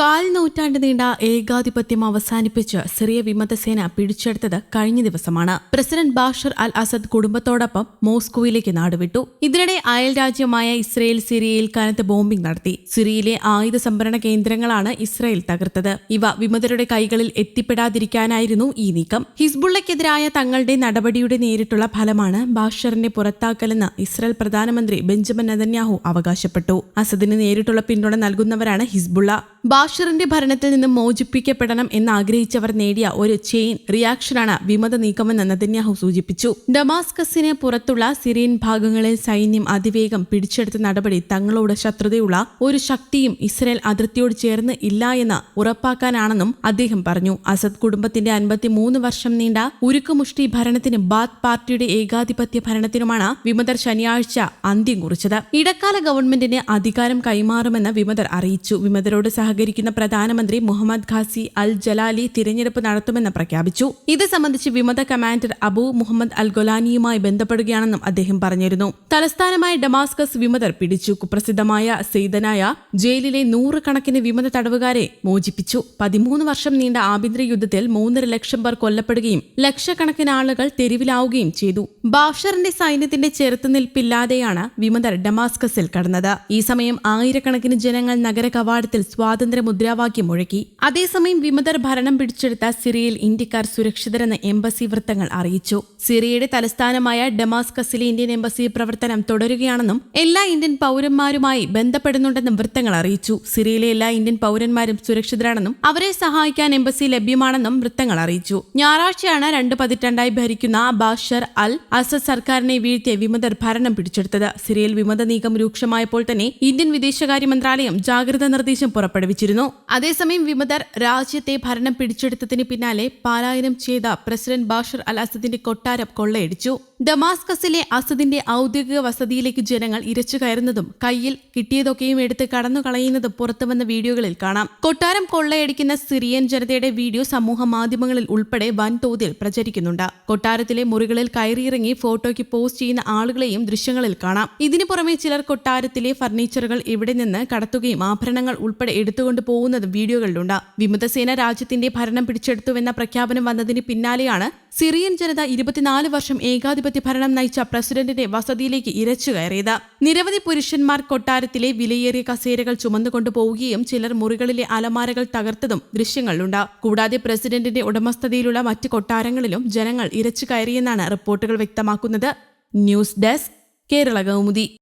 കാൽ നൂറ്റാണ്ട് നീണ്ട ഏകാധിപത്യം അവസാനിപ്പിച്ച് സിറിയ വിമതസേന പിടിച്ചെടുത്തത് കഴിഞ്ഞ ദിവസമാണ്. പ്രസിഡന്റ് ബാഷർ അൽ അസദ് കുടുംബത്തോടൊപ്പം മോസ്കോയിലേക്ക് നാടുവിട്ടു. ഇതിനിടെ അയൽ രാജ്യമായ ഇസ്രയേൽ സിറിയയിൽ കനത്ത ബോംബിംഗ് നടത്തി. സിറിയയിലെ ആയുധ സംഭരണ കേന്ദ്രങ്ങളാണ് ഇസ്രയേൽ തകർത്തത്. ഇവ വിമതരുടെ കൈകളിൽ എത്തിപ്പെടാതിരിക്കാനായിരുന്നു ഈ നീക്കം. ഹിസ്ബുള്ളയ്ക്കെതിരായ തങ്ങളുടെ നടപടിയുടെ നേരിട്ടുള്ള ഫലമാണ് ബാഷറിന്റെ പുറത്താക്കലെന്ന് ഇസ്രയേൽ പ്രധാനമന്ത്രി ബെഞ്ചമിൻ നദന്യാഹു അവകാശപ്പെട്ടു. അസദിന് നേരിട്ടുള്ള പിന്തുണ നൽകുന്നവരാണ് ഹിസ്ബുള്ള. ബാഷറിന്റെ ഭരണത്തിൽ നിന്ന് മോചിപ്പിക്കപ്പെടണം എന്ന് ആഗ്രഹിച്ചവർ നേടിയ ഒരു ചെയിൻ റിയാക്ഷനാണ് വിമത നീക്കമെന്ന് നദന്യാഹു സൂചിപ്പിച്ചു. ഡമാസ്കസിന് പുറത്തുള്ള സിറിയൻ ഭാഗങ്ങളിൽ സൈന്യം അതിവേഗം പിടിച്ചെടുത്ത നടപടി തങ്ങളോട് ശത്രുതയുള്ള ഒരു ശക്തിയും ഇസ്രയേൽ അതിർത്തിയോട് ചേർന്ന് ഇല്ല എന്ന് ഉറപ്പാക്കാനാണെന്നും അദ്ദേഹം പറഞ്ഞു. അസദ് കുടുംബത്തിന്റെ അൻപത്തിമൂന്ന് വർഷം നീണ്ട ഉരുക്കുമുഷ്ടി ഭരണത്തിനും ബാത്ത് പാർട്ടിയുടെ ഏകാധിപത്യ ഭരണത്തിനുമാണ് വിമതർ ശനിയാഴ്ച അന്ത്യം കുറിച്ചത്. ഇടക്കാല ഗവൺമെന്റിന് അധികാരം കൈമാറുമെന്ന് വിമതർ അറിയിച്ചു. വിമതരോട് സഹകരിക്കുന്ന പ്രധാനമന്ത്രി മുഹമ്മദ് ഖാസി അൽ ജലാലി തിരഞ്ഞെടുപ്പ് നടത്തുമെന്ന് പ്രഖ്യാപിച്ചു. ഇത് സംബന്ധിച്ച് വിമത കമാൻഡർ അബു മുഹമ്മദ് അൽ ഗൊലാനിയുമായി ബന്ധപ്പെടുകയാണെന്നും അദ്ദേഹം പറഞ്ഞിരുന്നു. തലസ്ഥാനമായ ഡമാസ്കസ് വിമതർ പിടിച്ചു. കുപ്രസിദ്ധമായ സെയ്തനായ ജയിലിലെ നൂറുകണക്കിന് വിമത തടവുകാരെ മോചിപ്പിച്ചു. പതിമൂന്ന് വർഷം നീണ്ട ആഭ്യന്തര യുദ്ധത്തിൽ മൂന്നര ലക്ഷം പേർ കൊല്ലപ്പെടുകയും ലക്ഷക്കണക്കിന് ആളുകൾ തെരുവിലാവുകയും ചെയ്തു. ബാഷറിന്റെ സൈന്യത്തിന്റെ ചെറുത്തുനിൽപ്പില്ലാതെയാണ് വിമതർ ഡമാസ്കസിൽ കടന്നത്. ഈ സമയം ആയിരക്കണക്കിന് ജനങ്ങൾ നഗര കവാടത്തിൽ സ്വാതന്ത്ര്യ മുദ്രാവാക്യം മുഴക്കി. അതേസമയം വിമതർ ഭരണം പിടിച്ചെടുത്ത സിറിയയിൽ ഇന്ത്യക്കാർ സുരക്ഷിതരെന്ന് എംബസി വൃത്തങ്ങൾ അറിയിച്ചു. സിറിയയുടെ തലസ്ഥാനമായ ഡമാസ്കസിലെ ഇന്ത്യൻ എംബസി പ്രവർത്തനം തുടരുകയാണെന്നും എല്ലാ ഇന്ത്യൻ പൗരന്മാരുമായി ബന്ധപ്പെടുന്നുണ്ടെന്നും വൃത്തങ്ങൾ അറിയിച്ചു. സിറിയയിലെ എല്ലാ ഇന്ത്യൻ പൗരന്മാരും സുരക്ഷിതരാണെന്നും അവരെ സഹായിക്കാൻ എംബസി ലഭ്യമാണെന്നും വൃത്തങ്ങൾ അറിയിച്ചു. ഞായറാഴ്ചയാണ് രണ്ട് പതിറ്റാണ്ടായി ഭരിക്കുന്ന ബാഷർ അൽ അസദ് സർക്കാരിനെ വീഴ്ത്തിയ വിമതർ ഭരണം പിടിച്ചെടുത്തത്. സിറിയയിൽ വിമത നീക്കം രൂക്ഷമായപ്പോൾ തന്നെ ഇന്ത്യൻ വിദേശകാര്യ മന്ത്രാലയം ജാഗ്രതാ നിർദ്ദേശം പുറപ്പെടുവിച്ചിരുന്നു അതേസമയം വിമതർ രാജ്യത്തെ ഭരണം പിടിച്ചെടുത്തതിന് പിന്നാലെ പാലായനം ചെയ്ത പ്രസിഡന്റ് ബാഷർ അൽ അസദിന്റെ കൊട്ടാരം കൊള്ളയടിച്ചു. ഡമാസ്കസിലെ അസദിന്റെ ഔദ്യോഗിക വസതിയിലേക്ക് ജനങ്ങൾ ഇരച്ചു കയറുന്നതും കയ്യിൽ കിട്ടിയതൊക്കെയും എടുത്ത് കടന്നു കളയുന്നതും പുറത്തുവന്ന വീഡിയോകളിൽ കാണാം. കൊട്ടാരം കൊള്ളയടിക്കുന്ന സിറിയൻ ജനതയുടെ വീഡിയോ സമൂഹ മാധ്യമങ്ങളിൽ ഉൾപ്പെടെ വൻതോതിൽ പ്രചരിക്കുന്നുണ്ട്. കൊട്ടാരത്തിലെ മുറികളിൽ കയറിയിറങ്ങി ഫോട്ടോയ്ക്ക് പോസ്റ്റ് ചെയ്യുന്ന ആളുകളെയും ദൃശ്യങ്ങളിൽ കാണാം. ഇതിനു പുറമെ ചിലർ കൊട്ടാരത്തിലെ ഫർണിച്ചറുകൾ ഇവിടെ നിന്ന് കടത്തുകയും ആഭരണങ്ങൾ ഉൾപ്പെടെ എടുത്തുകൊണ്ട് പോകുന്നതും വീഡിയോകളിലുണ്ട്. വിമതസേന രാജ്യത്തിന്റെ ഭരണം പിടിച്ചെടുത്തുവെന്ന പ്രഖ്യാപനം വന്നതിന് പിന്നാലെയാണ് സിറിയൻ ജനത ഇരുപത്തിനാല് വർഷം ഏകാധിപത്യ ഭരണം നയിച്ച പ്രസിഡന്റിന്റെ വസതിയിലേക്ക് ഇരച്ചു കയറിയത്. നിരവധി പുരുഷന്മാർ കൊട്ടാരത്തിലെ വിലയേറിയ കസേരകൾ ചുമന്നുകൊണ്ടു പോവുകയും ചിലർ മുറികളിലെ അലമാരകൾ തകർത്തതും ദൃശ്യങ്ങളിലുണ്ട്. കൂടാതെ പ്രസിഡന്റിന്റെ ഉടമസ്ഥതയിലുള്ള മറ്റ് കൊട്ടാരങ്ങളിലും ജനങ്ങൾ ഇരച്ചു കയറിയെന്നാണ് റിപ്പോർട്ടുകൾ വ്യക്തമാക്കുന്നത്. News desk Kerala Kaumudi.